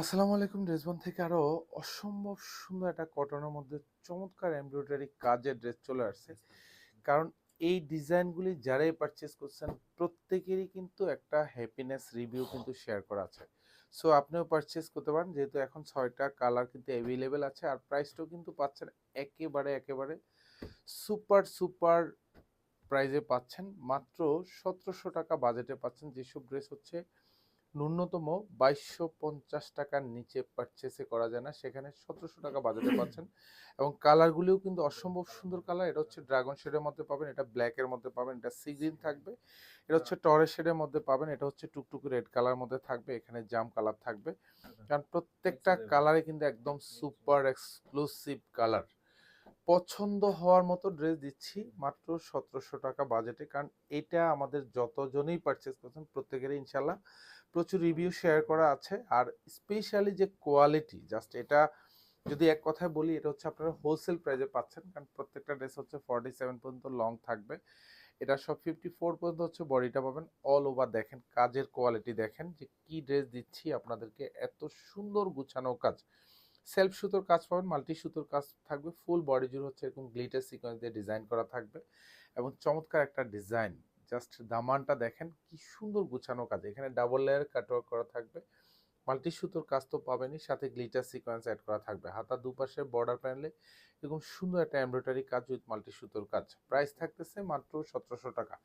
আসসালামু আলাইকুম ড্রেসবন থেকে আরও অসম্ভব সুন্দর একটা কটনের মধ্যে চমৎকার এমব্রয়ডারি কাজের ড্রেস চলে আসছে। কারণ এই ডিজাইনগুলি যারাই পারচেস করছেন প্রত্যেকেরই কিন্তু একটা হ্যাপিনেস রিভিউ কিন্তু শেয়ার করা আছে। সো আপনিও পারচেস করতে পারেন যেহেতু এখন ছয়টা কালার কিন্তু অ্যাভেলেবেল আছে আর প্রাইসটাও কিন্তু পাচ্ছেন একেবারে একেবারে সুপার সুপার প্রাইজে পাচ্ছেন। মাত্র সতেরোশো টাকা বাজেটে পাচ্ছেন যেসব ড্রেস হচ্ছে ন্যূনতম বাইশশো পঞ্চাশ টাকার নিচে পারচেসে করা যায় না। সেখানে সতেরোশো টাকা বাজেটে পাচ্ছেন। এবং কালারগুলিও কিন্তু অসম্ভব সুন্দর কালার এটা হচ্ছে ড্রাগন শেডের মধ্যে পাবেন এটা ব্ল্যাকের মধ্যে পাবেন এটা সি গ্রিন থাকবে। এটা হচ্ছে টরে শেডের মধ্যে পাবেন এটা হচ্ছে টুকটুকি রেড কালার মধ্যে থাকবে এখানে জাম কালার থাকবে। কারণ প্রত্যেকটা কালারে কিন্তু একদম সুপার এক্সক্লুসিভ কালার পছন্দ হওয়ার মতো ড্রেস দিচ্ছি মাত্র সতেরোশো টাকা বাজেটে কারণ এটা আমাদের যতজনেই পারচেস করছেন প্রত্যেকেরই ইনশাল্লাহ প্রচুর রিভিউ শেয়ার করা আছে। আর স্পেশালি যে কোয়ালিটি জাস্ট এটা যদি এক কথায় বলি, এটা হচ্ছে আপনারা হোলসেল প্রাইসে পাচ্ছেন। কারণ প্রত্যেকটা ড্রেস হচ্ছে ফর্টি সেভেন পর্যন্ত লং থাকবে। এটা সব ফিফটি ফোর পর্যন্ত হচ্ছে বডিটা পাবেন। অল ওভার দেখেন, কাজের কোয়ালিটি দেখেন যে কি ড্রেস দিচ্ছি, আপনাদেরকে এত সুন্দর গুছানো কাজ। সেলফ সুতোর কাজ পাবেন, মাল্টি সুতোর কাজ থাকবে, ফুল বডি জুড়ে হচ্ছে এরকম গ্লিটার সিকোয়েন্স দিয়ে ডিজাইন করা থাকবে এবং চমৎকার একটা ডিজাইন। জাস্ট দামানটা দেখেন, কি সুন্দর গুছানো কাজ। এখানে ডাবল লেয়ার কাটওয়ার্ক করা থাকবে, মাল্টি সুতোর কাজ তো পাবেনই, সাথে গ্লিটার সিকোয়েন্স অ্যাড করা থাকবে। হাতা দুপাশে বর্ডার প্যানেলে এরকম সুন্দর একটা এমব্রয়ডারি কাজ উইথ মাল্টি সুতোর কাজ। প্রাইস থাকতেছে মাত্র সতেরোশো টাকা।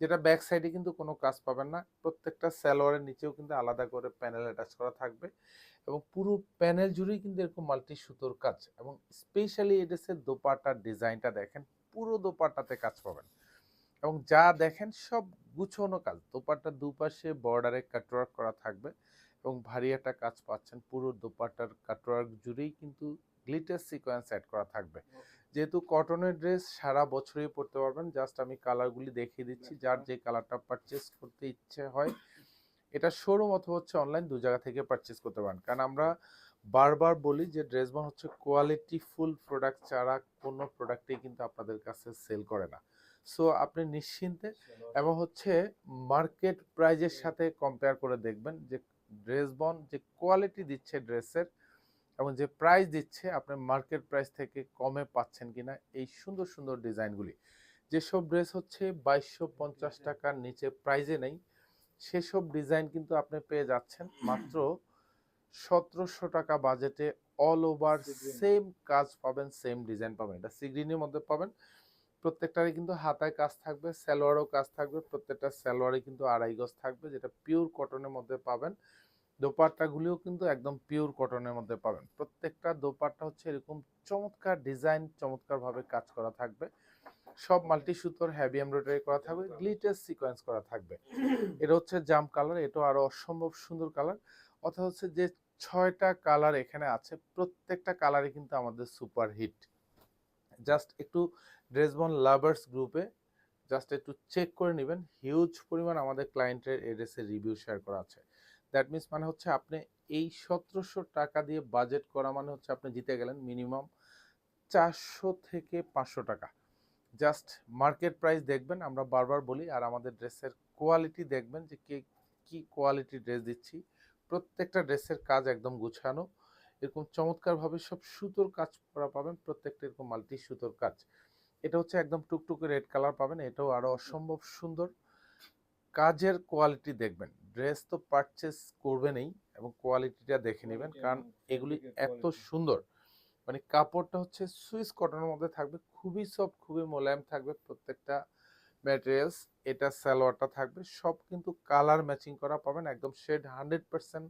যেটা ব্যাক সাইডে কিন্তু কোনো কাজ পাবেন না। প্রত্যেকটা স্যালোয়ারের নিচেও কিন্তু আলাদা করে প্যানেল অ্যাটাচ করা থাকবে এবং পুরো প্যানেল জুড়েই কিন্তু এরকম মাল্টি সুতোর কাজ এবং স্পেশালি এডেসের দোপাটার ডিজাইনটা দেখেন, পুরো দোপাটাতে কাজ পাবেন। এবং যা দেখেন সব গুছোনো কাজ দোপাটার দুপাশে বর্ডারে কাটওয়ার্ক করা থাকবে। এবং ভারী একটা কাজ পাচ্ছেন পুরো দোপাট্টার কাটওয়ার্ক জুড়েই কিন্তু গ্লিটার সিকোয়েন্স অ্যাড করা থাকবে। যেহেতু কটনের ড্রেস সারা বছরই পরতে পারবেন জাস্ট আমি কালারগুলি দেখিয়ে দিচ্ছি যার যে কালারটা পারচেস করতে ইচ্ছে হয় এটা শোরুম অথবা হচ্ছে অনলাইন দু জায়গা থেকে পারচেস করতে পারেন। কারণ আমরা বারবার বলি যে ড্রেস ড্রেসবন হচ্ছে কোয়ালিটি ফুল প্রোডাক্ট ছাড়া কোনো প্রোডাক্টেই কিন্তু আপনাদের কাছে সেল করে না। সো আপনি নিশ্চিন্তে এবং হচ্ছে মার্কেট প্রাইজের সাথে কম্পেয়ার করে দেখবেন যে ড্রেস বন যে কোয়ালিটি দিচ্ছে ড্রেসের এবং যে প্রাইস দিচ্ছে আপনি মার্কেট প্রাইস থেকে কমে পাচ্ছেন কিনা এই সুন্দর সুন্দর ডিজাইনগুলি। যেসব ড্রেস হচ্ছে বাইশশো পঞ্চাশ টাকার নিচে প্রাইজে নেই সেসব ডিজাইন কিন্তু আপনি পেয়ে যাচ্ছেন মাত্র সতেরোশো টাকা বাজেটে অল ওভার সেম কাজ পাবেন সেম ডিজাইন পাবেন। এটা সিগ্রিনের মধ্যে পাবেন। প্রত্যেকটারই কিন্তু হাতায় কাজ থাকবে, সালোয়ারও কাজ থাকবে, প্রত্যেকটা সালোয়ারে কিন্তু আড়াই গজ থাকবে, যেটা পিওর কটনের মধ্যে পাবেন। দোপাট্টাগুলিও কিন্তু একদম পিওর কটনের মধ্যে পাবেন। প্রত্যেকটা দোপাট্টা হচ্ছে এরকম চমৎকার ডিজাইন চমৎকারভাবে কাজ করা থাকবে। সব মাল্টি সুতোর হ্যাভি এমব্রয়ডারি করা থাকবে গ্লিটার সিকোয়েন্স করা থাকবে। এটা হচ্ছে জাম কালার এটাও আরও অসম্ভব সুন্দর কালার অর্থাৎ হচ্ছে যে ছয়টা কালার এখানে আছে, প্রত্যেকটা কালারই কিন্তু আমাদের সুপার হিট জাস্ট একটু ড্রেসবন লাভার্স গ্রুপে জাস্ট একটু চেক করে নেবেন। হিউজ পরিমাণ আমাদের ক্লায়েন্টের এড্রেসের রিভিউ শেয়ার করা আছে। দ্যাট মিনস মানে হচ্ছে আপনি এই সতেরোশো টাকা দিয়ে বাজেট করা মানে হচ্ছে আপনি জিতে গেলেন মিনিমাম চারশো থেকে পাঁচশো টাকা। জাস্ট মার্কেট প্রাইস দেখবেন, আমরা বারবার বলি, আর আমাদের ড্রেসের কোয়ালিটি দেখবেন যে কে, কী কোয়ালিটির ড্রেস দিচ্ছি। প্রত্যেকটা ড্রেসের কাজ একদম গুছানো। এরকম চমৎকারভাবে সব সুতোর কাজ করা পাবেন প্রত্যেকটা এরকম মাল্টি সুতোর কাজ। এটা হচ্ছে একদম টুকটুকে রেড কালার পাবেন এটাও আরও অসম্ভব সুন্দর। কাজের কোয়ালিটি দেখবেন ড্রেস তো পারচেস করবেনই এবং কোয়ালিটিটা দেখে নেবেন কারণ এগুলি এত সুন্দর। মানে কাপড়টা হচ্ছে সুইস কটনের মধ্যে থাকবে খুবই সফট খুবই মোলায়েম থাকবে প্রত্যেকটা ম্যাটেরিয়ালস এটা সালোয়ারটা থাকবে সব কিন্তু কালার ম্যাচিং করা পাবেন একদম shade hundred percent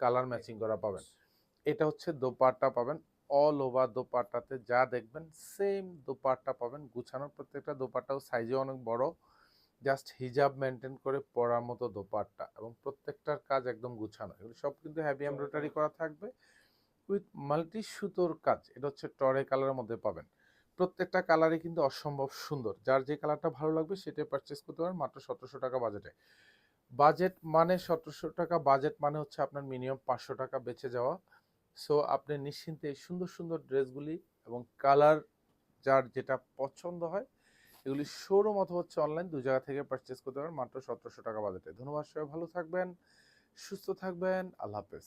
colour matching করা পাবেন। এটা হচ্ছে দোপাট্টা পাবেন। অল ওভার দোপাট্টাতে যা দেখবেন সেম দোপাট্টা পাবেন। গুছানোর প্রত্যেকটা দোপাট্টাও সাইজে অনেক বড়। জাস্ট হিজাব মেনটেন করে পরার মতো দোপাট্টা এবং প্রত্যেকটার কাজ একদম গুছানো। এগুলো সব কিন্তু হ্যাভি এমব্রয়ডারি করা থাকবে উইথ মাল্টি সুতোর কাজ। এটা হচ্ছে টরে কালারের মধ্যে পাবেন। প্রত্যেকটা কালারই কিন্তু অসম্ভব সুন্দর। যার যে কালারটা ভালো লাগবে সেটাই পারচেস করতে পারেন মাত্র সতেরোশো টাকা বাজেটে বাজেট মানে সতেরোশো টাকা বাজেট মানে হচ্ছে আপনার মিনিমাম পাঁচশো টাকা বেঁচে যাওয়া। সো আপনি নিশ্চিন্তে সুন্দর সুন্দর ড্রেসগুলি এবং কালার যার যেটা পছন্দ হয়, এগুলি শোরুম অথবা হচ্ছে অনলাইন দু জায়গা থেকে পারচেস করতে পারেন মাত্র সতেরোশো টাকা বাজেটে ধন্যবাদ সবাই, ভালো থাকবেন, সুস্থ থাকবেন, আল্লাহ হাফেজ।